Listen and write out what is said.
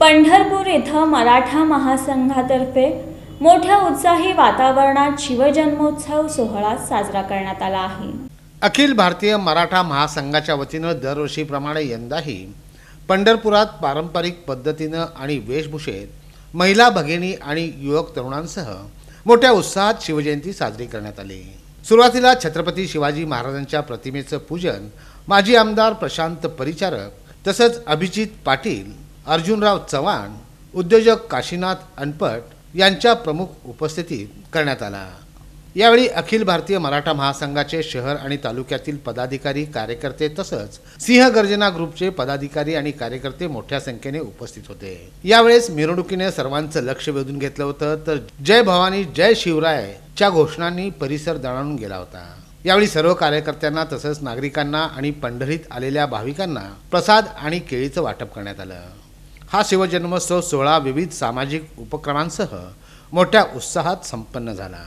पंढरपूर इथं मराठा महासंघातर्फे मोठ्या उत्साही वातावरणात शिवजन्मोत्सव सोहळा साजरा करण्यात आला आहे. अखिल भारतीय मराठा महासंघाच्या वतीनं दरवर्षीप्रमाणे यंदाही पंढरपुरात पारंपरिक पद्धतीनं आणि वेशभूषेत महिला भगिनी आणि युवक तरुणांसह मोठ्या उत्साहात शिवजयंती साजरी करण्यात आली. सुरुवातीला छत्रपती शिवाजी महाराजांच्या प्रतिमेचं पूजन माजी आमदार प्रशांत परिचारक तसंच अभिजित पाटील अर्जुनराव चव्हाण उद्योजक काशीनाथ अनपट यांच्या प्रमुख उपस्थितीत करण्यात आला. यावेळी अखिल भारतीय मराठा महासंघाचे शहर आणि तालुक्यातील पदाधिकारी कार्यकर्ते तसंच सिंहगर्जना ग्रुपचे पदाधिकारी आणि कार्यकर्ते मोठ्या संख्येने उपस्थित होते. यावेळेस मिरवणुकीने सर्वांचं लक्ष वेधून घेतलं होतं तर जय भवानी जय शिवराय च्या घोषणांनी परिसर दणाणून गेला होता. यावेळी सर्व कार्यकर्त्यांना तसंच नागरिकांना आणि पंढरीत आलेल्या भाविकांना प्रसाद आणि केळीचं वाटप करण्यात आलं. हा शिवजन्मोत्सव सोहळा विविध सामाजिक उपक्रमांसह मोठ्या उत्साहात संपन्न झाला.